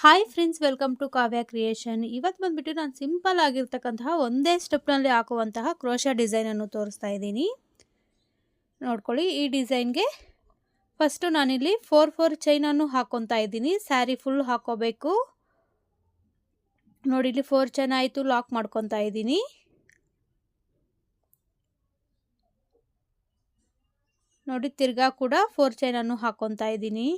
Hi friends welcome to Kavya creation ಇವತ್ತು ಬಂದ್ಬಿಟ್ಟು ನಾನು ಸಿಂಪಲ್ ಆಗಿರ್ತಕ್ಕಂತಹ ಒಂದೇ ಸ್ಟೆಪ್ನಲ್ಲಿ ಹಾಕುವಂತಹ ಕ್ರೋಶ ಡಿಸೈನನ್ನು ತೋರಿಸ್ತಾ ಇದ್ದೀನಿ. ನೋಡ್ಕೊಳ್ಳಿ, ಈ ಡಿಸೈನ್ಗೆ ಫಸ್ಟು ನಾನಿಲ್ಲಿ ಫೋರ್ ಫೋರ್ ಚೈನನ್ನು ಹಾಕ್ಕೊತಾ ಇದ್ದೀನಿ. ಸ್ಯಾರಿ ಫುಲ್ ಹಾಕೋಬೇಕು. ನೋಡಿ, ಇಲ್ಲಿ ಫೋರ್ ಚೈನ್ ಆಯಿತು ಲಾಕ್ ಮಾಡ್ಕೊತಾ ಇದ್ದೀನಿ. ನೋಡಿ, ತಿರ್ಗಾ ಕೂಡ ಫೋರ್ ಚೈನನ್ನು ಹಾಕ್ಕೊತಾ ಇದ್ದೀನಿ.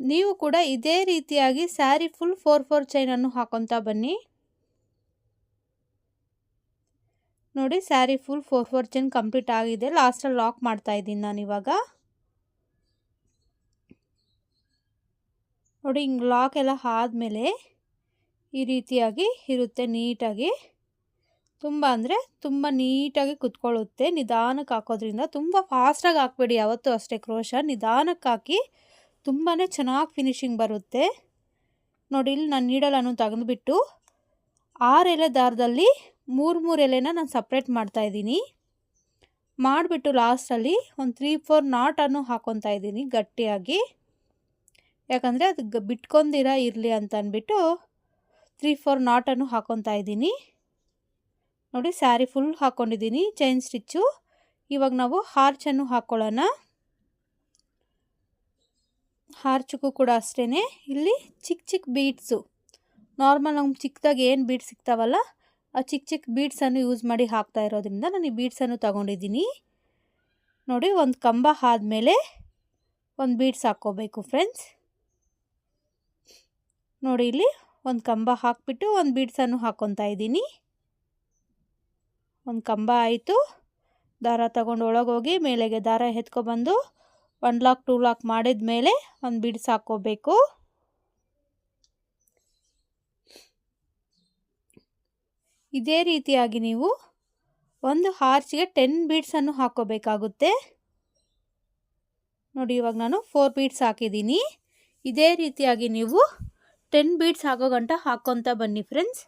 ನೀವು ಕೂಡ ಇದೇ ರೀತಿಯಾಗಿ ಸ್ಯಾರಿ ಫುಲ್ ಫೋರ್ ಫೋರ್ ಚೈನನ್ನು ಹಾಕೊತಾ ಬನ್ನಿ. ನೋಡಿ sari full four four chain complete ಆಗಿದೆ. ಲಾಸ್ಟಲ್ಲಿ ಲಾಕ್ ಮಾಡ್ತಾ ಇದ್ದೀನಿ ನಾನು ಇವಾಗ. ನೋಡಿ ಹಿಂಗೆ ಲಾಕ್ ಎಲ್ಲ ಆದಮೇಲೆ ಈ ರೀತಿಯಾಗಿ ಇರುತ್ತೆ ನೀಟಾಗಿ. ತುಂಬ ಅಂದರೆ ತುಂಬ ನೀಟಾಗಿ ಕುತ್ಕೊಳ್ಳುತ್ತೆ. ನಿಧಾನಕ್ಕೆ ಹಾಕೋದ್ರಿಂದ ತುಂಬ ಫಾಸ್ಟಾಗಿ ಹಾಕ್ಬೇಡಿ. ಯಾವತ್ತೂ ಅಷ್ಟೇ, ಕ್ರೋಶ. ನಿಧಾನಕ್ಕೆ ಹಾಕಿ ತುಂಬಾ ಚೆನ್ನಾಗಿ ಫಿನಿಶಿಂಗ್ ಬರುತ್ತೆ. ನೋಡಿ, ಇಲ್ಲಿ ನಾನು ನೀಡಲನ್ನು ತೆಗೆದುಬಿಟ್ಟು ಆರು ಎಲೆ ದಾರದಲ್ಲಿ ಮೂರು ಮೂರು ಎಲೆನ ನಾನು ಸಪ್ರೇಟ್ ಮಾಡ್ತಾಯಿದ್ದೀನಿ ಮಾಡಿಬಿಟ್ಟು ಲಾಸ್ಟಲ್ಲಿ ಒಂದು ತ್ರೀ ಫೋರ್ ನಾಟನ್ನು ಹಾಕ್ಕೊತಾ ಇದ್ದೀನಿ ಗಟ್ಟಿಯಾಗಿ. ಯಾಕಂದರೆ ಅದು ಗ ಬಿಟ್ಕೊಂದಿರ ಇರಲಿ ಅಂತ ಅಂದ್ಬಿಟ್ಟು ತ್ರೀ ಫೋರ್ ನಾಟನ್ನು ಹಾಕ್ಕೊತಾ ಇದ್ದೀನಿ. ನೋಡಿ ಸ್ಯಾರಿ ಫುಲ್ ಹಾಕ್ಕೊಂಡಿದ್ದೀನಿ ಚೈನ್ ಸ್ಟಿಚ್ಚು ಇವಾಗ ನಾವು ಹಾರ್ಚನ್ನು ಹಾಕ್ಕೊಳ್ಳೋಣ ಹಾರ್ಚಕ್ಕೂ ಕೂಡ ಅಷ್ಟೇ ಇಲ್ಲಿ ಚಿಕ್ಕ ಚಿಕ್ಕ ಬೀಡ್ಸು ನಾರ್ಮಲ್ ನಮ್ಗೆ ಚಿಕ್ಕದಾಗಿ ಏನು ಬೀಡ್ಸ್ ಸಿಗ್ತಾವಲ್ಲ, ಆ ಚಿಕ್ಕ ಚಿಕ್ಕ ಬೀಡ್ಸನ್ನು ಯೂಸ್ ಮಾಡಿ ಹಾಕ್ತಾ ಇರೋದ್ರಿಂದ ನಾನು ಈ ಬೀಡ್ಸನ್ನು ತಗೊಂಡಿದ್ದೀನಿ. ನೋಡಿ, ಒಂದು ಕಂಬ ಆದಮೇಲೆ ಒಂದು ಬೀಡ್ಸ್ ಹಾಕ್ಕೋಬೇಕು ಫ್ರೆಂಡ್ಸ್. ನೋಡಿ, ಇಲ್ಲಿ ಒಂದು ಕಂಬ ಹಾಕ್ಬಿಟ್ಟು ಒಂದು ಬೀಡ್ಸನ್ನು ಹಾಕ್ಕೊತಾ ಇದ್ದೀನಿ. ಒಂದು ಕಂಬ ಆಯಿತು. ದಾರ ತಗೊಂಡು ಒಳಗೋಗಿ ಮೇಲೆಗೆ ದಾರ ಎತ್ಕೊಬಂದು ಒನ್ ಲಾಕ್ ಟೂ ಲಾಕ್ ಮಾಡಿದ ಮೇಲೆ ಒಂದು ಬಿಡ್ಸ್ ಹಾಕ್ಕೋಬೇಕು ಇದೇ ರೀತಿಯಾಗಿ ನೀವು ಒಂದು ಹಾರ್ಚ್ಗೆ ಟೆನ್ ಬೀಡ್ಸನ್ನು ಹಾಕ್ಕೋಬೇಕಾಗುತ್ತೆ. ನೋಡಿ, ಇವಾಗ ನಾನು ಫೋರ್ ಬೀಡ್ಸ್ ಹಾಕಿದ್ದೀನಿ. ಇದೇ ರೀತಿಯಾಗಿ ನೀವು ಟೆನ್ ಬೀಡ್ಸ್ ಹಾಕೋ ಗಂಟ ಹಾಕ್ಕೊತ ಬನ್ನಿ ಫ್ರೆಂಡ್ಸ್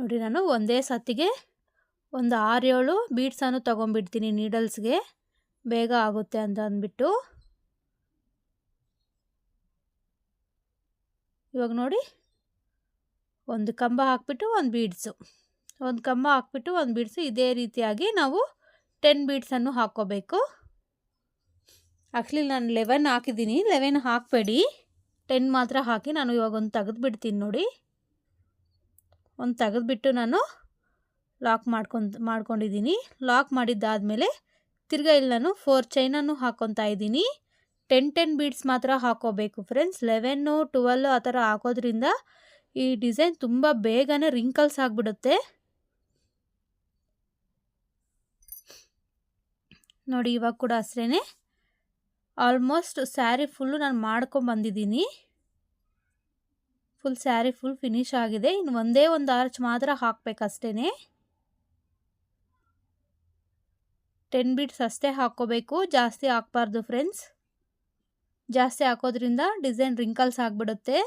ನೋಡಿ, ನಾನು ಒಂದೇ ಸತಿಗೆ ಒಂದು ಆರು ಏಳು ಬೀಡ್ಸನ್ನು ತೊಗೊಂಬಿಡ್ತೀನಿ ನೀಡಲ್ಸ್ಗೆ ಬೇಗ ಆಗುತ್ತೆ ಅಂತ ಅಂದ್ಬಿಟ್ಟು. ಇವಾಗ ನೋಡಿ, ಒಂದು ಕಂಬ ಹಾಕ್ಬಿಟ್ಟು ಒಂದು ಬೀಡ್ಸು ಒಂದು ಕಂಬ ಹಾಕ್ಬಿಟ್ಟು ಒಂದು ಬೀಡ್ಸು ಇದೇ ರೀತಿಯಾಗಿ ನಾವು ಟೆನ್ ಬೀಡ್ಸನ್ನು ಹಾಕ್ಕೋಬೇಕು. ಆ್ಯಕ್ಚುಲಿ ನಾನು ಲೆವೆನ್ ಹಾಕಿದ್ದೀನಿ. ಲೆವೆನ್ ಹಾಕಬೇಡಿ. ಟೆನ್ ಮಾತ್ರ ಹಾಕಿ ನಾನು ಇವಾಗ ಒಂದು ತೆಗೆದು ಬಿಡ್ತೀನಿ ನೋಡಿ. ಒಂದು ತೆಗೆದುಬಿಟ್ಟು ನಾನು ಲಾಕ್ ಮಾಡ್ಕೊಂಡು, ಮಾಡ್ಕೊಂಡಿದ್ದೀನಿ. ಲಾಕ್ ಮಾಡಿದ್ದಾದಮೇಲೆ ತಿರ್ಗಾ ಇಲ್ಲಿ ನಾನು ಫೋರ್ ಚೈನನ್ನು ಹಾಕ್ಕೊತಾ ಇದ್ದೀನಿ. ಟೆನ್ ಟೆನ್ ಬೀಡ್ಸ್ ಮಾತ್ರ ಹಾಕೋಬೇಕು ಫ್ರೆಂಡ್ಸ್. ಲೆವೆನ್ನು, ಟ್ವೆಲ್ಲು ಆ ಥರ ಹಾಕೋದ್ರಿಂದ ಈ ಡಿಸೈನ್ ತುಂಬ ಬೇಗನೆ ರಿಂಕಲ್ಸ್ ಆಗಿಬಿಡುತ್ತೆ. ನೋಡಿ ಇವಾಗ ಕೂಡ ಅಷ್ಟೇ ಆಲ್ಮೋಸ್ಟ್ ಸ್ಯಾರಿ ಫುಲ್ಲು ನಾನು ಮಾಡ್ಕೊಂಬಂದಿದ್ದೀನಿ. ಫುಲ್ ಸ್ಯಾರಿ ಫುಲ್ ಫಿನಿಶ್ ಆಗಿದೆ. ಇನ್ನು ಒಂದೇ ಒಂದು ಆರ್ಚ್ ಮಾತ್ರ ಹಾಕಬೇಕಷ್ಟೇ ಟೆನ್ ಬೀಟ್ಸ್ ಅಷ್ಟೇ ಹಾಕ್ಕೋಬೇಕು. ಜಾಸ್ತಿ ಹಾಕ್ಬಾರ್ದು ಫ್ರೆಂಡ್ಸ್ ಜಾಸ್ತಿ ಹಾಕೋದ್ರಿಂದ ಡಿಸೈನ್ ರಿಂಕಲ್ಸ್ ಆಗಿಬಿಡುತ್ತೆ.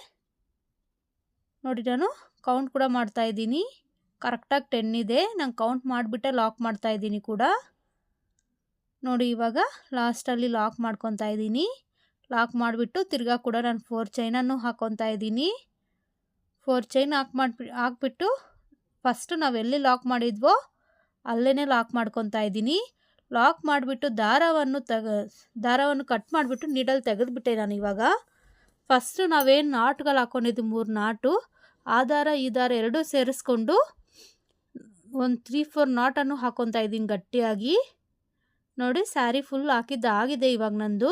ನೋಡಿ ನಾನು ಕೌಂಟ್ ಕೂಡ ಮಾಡ್ತಾ ಇದ್ದೀನಿ. ಕರೆಕ್ಟಾಗಿ ಟೆನ್ ಇದೆ. ನಾನು ಕೌಂಟ್ ಮಾಡಿಬಿಟ್ಟೆ ಲಾಕ್ ಮಾಡ್ತಾ ಇದ್ದೀನಿ ಕೂಡ. ನೋಡಿ ಇವಾಗ ಲಾಸ್ಟಲ್ಲಿ ಲಾಕ್ ಮಾಡ್ಕೊತಾ ಇದ್ದೀನಿ. ಲಾಕ್ ಮಾಡಿಬಿಟ್ಟು ತಿರ್ಗಾ ಕೂಡ ನಾನು ಫೋರ್ ಚೈನನ್ನು ಹಾಕ್ಕೊತಾ ಇದ್ದೀನಿ. ಫೋರ್ ಚೈನ್ ಹಾಕಿ ಮಾಡಿ ಹಾಕ್ಬಿಟ್ಟು ಫಸ್ಟು ನಾವು ಎಲ್ಲಿ ಲಾಕ್ ಮಾಡಿದ್ವೋ ಅಲ್ಲೇ ಲಾಕ್ ಮಾಡ್ಕೊತಾ ಇದ್ದೀನಿ. ಲಾಕ್ ಮಾಡಿಬಿಟ್ಟು ದಾರವನ್ನು ತೆಗ, ದಾರವನ್ನು ಕಟ್ ಮಾಡಿಬಿಟ್ಟು ನೀಡಲ್ಲಿ ತೆಗೆದುಬಿಟ್ಟೆ ನಾನು ಇವಾಗ. ಫಸ್ಟು ನಾವೇನು ನಾಟ್ಗಳು ಹಾಕ್ಕೊಂಡಿದ್ದು ಮೂರು ನಾಟು. ಆ ದಾರ, ಈ ದಾರ ಎರಡೂ ಸೇರಿಸ್ಕೊಂಡು ಒಂದು ತ್ರೀ ಫೋರ್ ನಾಟನ್ನು ಹಾಕ್ಕೊತಾ ಇದ್ದೀನಿ ಗಟ್ಟಿಯಾಗಿ. ನೋಡಿ ಸ್ಯಾರಿ ಫುಲ್ ಹಾಕಿದ್ದಾಗಿದೆ ಇವಾಗ ನಂದು.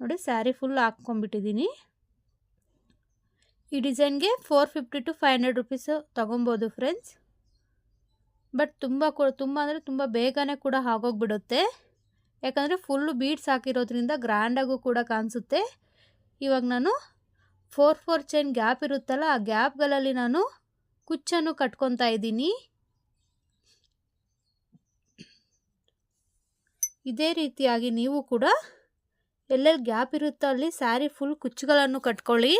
ನೋಡಿ ಸ್ಯಾರಿ ಫುಲ್ ಹಾಕ್ಕೊಂಬಿಟ್ಟಿದ್ದೀನಿ ಈ ಡಿಸೈನ್ಗೆ four fifty to five hundred rupees ತೊಗೊಬೋದು ಫ್ರೆಂಡ್ಸ್. ಬಟ್ ತುಂಬ ತುಂಬ ಅಂದರೆ ತುಂಬ ಬೇಗನೆ ಕೂಡ ಆಗೋಗ್ಬಿಡುತ್ತೆ. ಯಾಕಂದರೆ ಫುಲ್ಲು ಬೀಡ್ಸ್ ಹಾಕಿರೋದ್ರಿಂದ ಗ್ರ್ಯಾಂಡಾಗೂ ಕೂಡ ಕಾಣಿಸುತ್ತೆ. ಇವಾಗ ನಾನು ಫೋರ್ ಫೋರ್ ಚೈನ್ ಗ್ಯಾಪ್ ಇರುತ್ತಲ್ಲ, ಆ ಗ್ಯಾಪ್ಗಳಲ್ಲಿ ನಾನು ಕುಚ್ಚನ್ನು ಕಟ್ಕೊತಾ ಇದ್ದೀನಿ. ಇದೇ ರೀತಿಯಾಗಿ ನೀವು ಕೂಡ ಎಲ್ಲೆಲ್ಲಿ ಗ್ಯಾಪ್ ಇರುತ್ತೋ ಅಲ್ಲಿ ಸ್ಯಾರಿ ಫುಲ್ ಕುಚ್ಚುಗಳನ್ನು ಕಟ್ಕೊಳ್ಳಿ.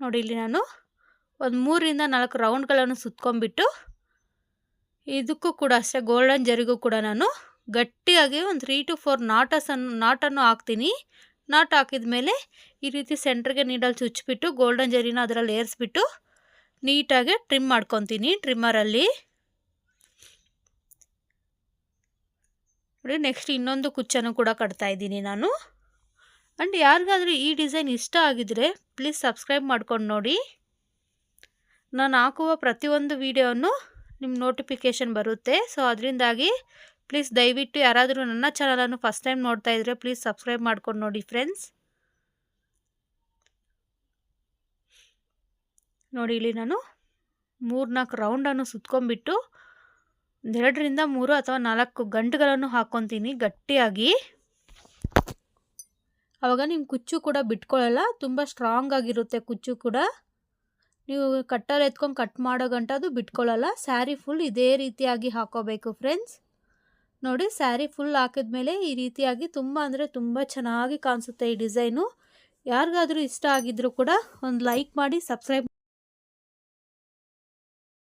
ನೋಡಿ ಇಲ್ಲಿ ನಾನು ಒಂದು ಮೂರಿಂದ ನಾಲ್ಕು ರೌಂಡ್ಗಳನ್ನು ಸುತ್ಕೊಂಡ್ಬಿಟ್ಟು ಇದಕ್ಕೂ ಕೂಡ ಅಷ್ಟೇ ಗೋಲ್ಡನ್ ಜರಿಗೂ ಕೂಡ ನಾನು ಗಟ್ಟಿಯಾಗಿ ಒಂದು ತ್ರೀ ಟು ಫೋರ್ ನಾಟಸನ್ನು ನಾಟನ್ನು ಹಾಕ್ತೀನಿ. ನಾಟ್ ಹಾಕಿದ ಮೇಲೆ ಈ ರೀತಿ ಸೆಂಟ್ರಿಗೆ ನೀಡಲ್ಲಿ ಚುಚ್ಚಿಬಿಟ್ಟು ಗೋಲ್ಡನ್ ಜರಿನ ಅದರಲ್ಲಿ ಏರಿಸ್ಬಿಟ್ಟು ನೀಟಾಗಿ ಟ್ರಿಮ್ ಮಾಡ್ಕೊತೀನಿ ಟ್ರಿಮ್ಮರಲ್ಲಿ ನೋಡಿ ನೆಕ್ಸ್ಟ್ ಇನ್ನೊಂದು ಕುಚ್ಚನ್ನು ಕೂಡ ಕಟ್ತಾ ಇದ್ದೀನಿ ನಾನು. ಆ್ಯಂಡ್ ಯಾರಿಗಾದರೂ ಈ ಡಿಸೈನ್ ಇಷ್ಟ ಆಗಿದರೆ ಪ್ಲೀಸ್ ಸಬ್ಸ್ಕ್ರೈಬ್ ಮಾಡ್ಕೊಂಡು ನೋಡಿ. ನಾನು ಹಾಕುವ ಪ್ರತಿಯೊಂದು ವಿಡಿಯೋನು ನಿಮ್ಮ ನೋಟಿಫಿಕೇಷನ್ ಬರುತ್ತೆ. ಸೊ ಅದರಿಂದಾಗಿ ಪ್ಲೀಸ್ ದಯವಿಟ್ಟು ಯಾರಾದರೂ ನನ್ನ ಚಾನಲನ್ನು ಫಸ್ಟ್ ಟೈಮ್ ನೋಡ್ತಾ ಇದ್ದರೆ ಪ್ಲೀಸ್ ಸಬ್ಸ್ಕ್ರೈಬ್ ಮಾಡ್ಕೊಂಡು ನೋಡಿ ಫ್ರೆಂಡ್ಸ್ ನೋಡಿ, ಇಲ್ಲಿ ನಾನು ಮೂರ್ನಾಲ್ಕು ರೌಂಡನ್ನು ಸುತ್ಕೊಂಡ್ಬಿಟ್ಟು ಒಂದೆರಡರಿಂದ ಮೂರು ಅಥವಾ ನಾಲ್ಕು ಗಂಟುಗಳನ್ನು ಹಾಕ್ಕೊತೀನಿ ಗಟ್ಟಿಯಾಗಿ. ಆವಾಗ ನಿಮ್ಮ ಕುಚ್ಚು ಕೂಡ ಬಿಟ್ಕೊಳ್ಳಲ್ಲ, ತುಂಬ ಸ್ಟ್ರಾಂಗ್ ಆಗಿರುತ್ತೆ ಕುಚ್ಚು ಕೂಡ. ನೀವು ಕಟ್ಟಲ್ಲಿ ಎತ್ಕೊಂಡು ಕಟ್ ಮಾಡೋ ಗಂಟ ಅದು ಬಿಟ್ಕೊಳ್ಳಲ್ಲ ಸ್ಯಾರಿ ಫುಲ್ ಇದೇ ರೀತಿಯಾಗಿ ಹಾಕೋಬೇಕು ಫ್ರೆಂಡ್ಸ್ ನೋಡಿ ಸ್ಯಾರಿ ಫುಲ್ ಹಾಕಿದ್ಮೇಲೆ ಈ ರೀತಿಯಾಗಿ ತುಂಬ ಅಂದರೆ ತುಂಬ ಚೆನ್ನಾಗಿ ಕಾಣಿಸುತ್ತೆ ಈ ಡಿಸೈನು ಯಾರಿಗಾದರೂ ಇಷ್ಟ ಆಗಿದ್ದರೂ ಕೂಡ ಒಂದು ಲೈಕ್ ಮಾಡಿ ಸಬ್ಸ್ಕ್ರೈಬ್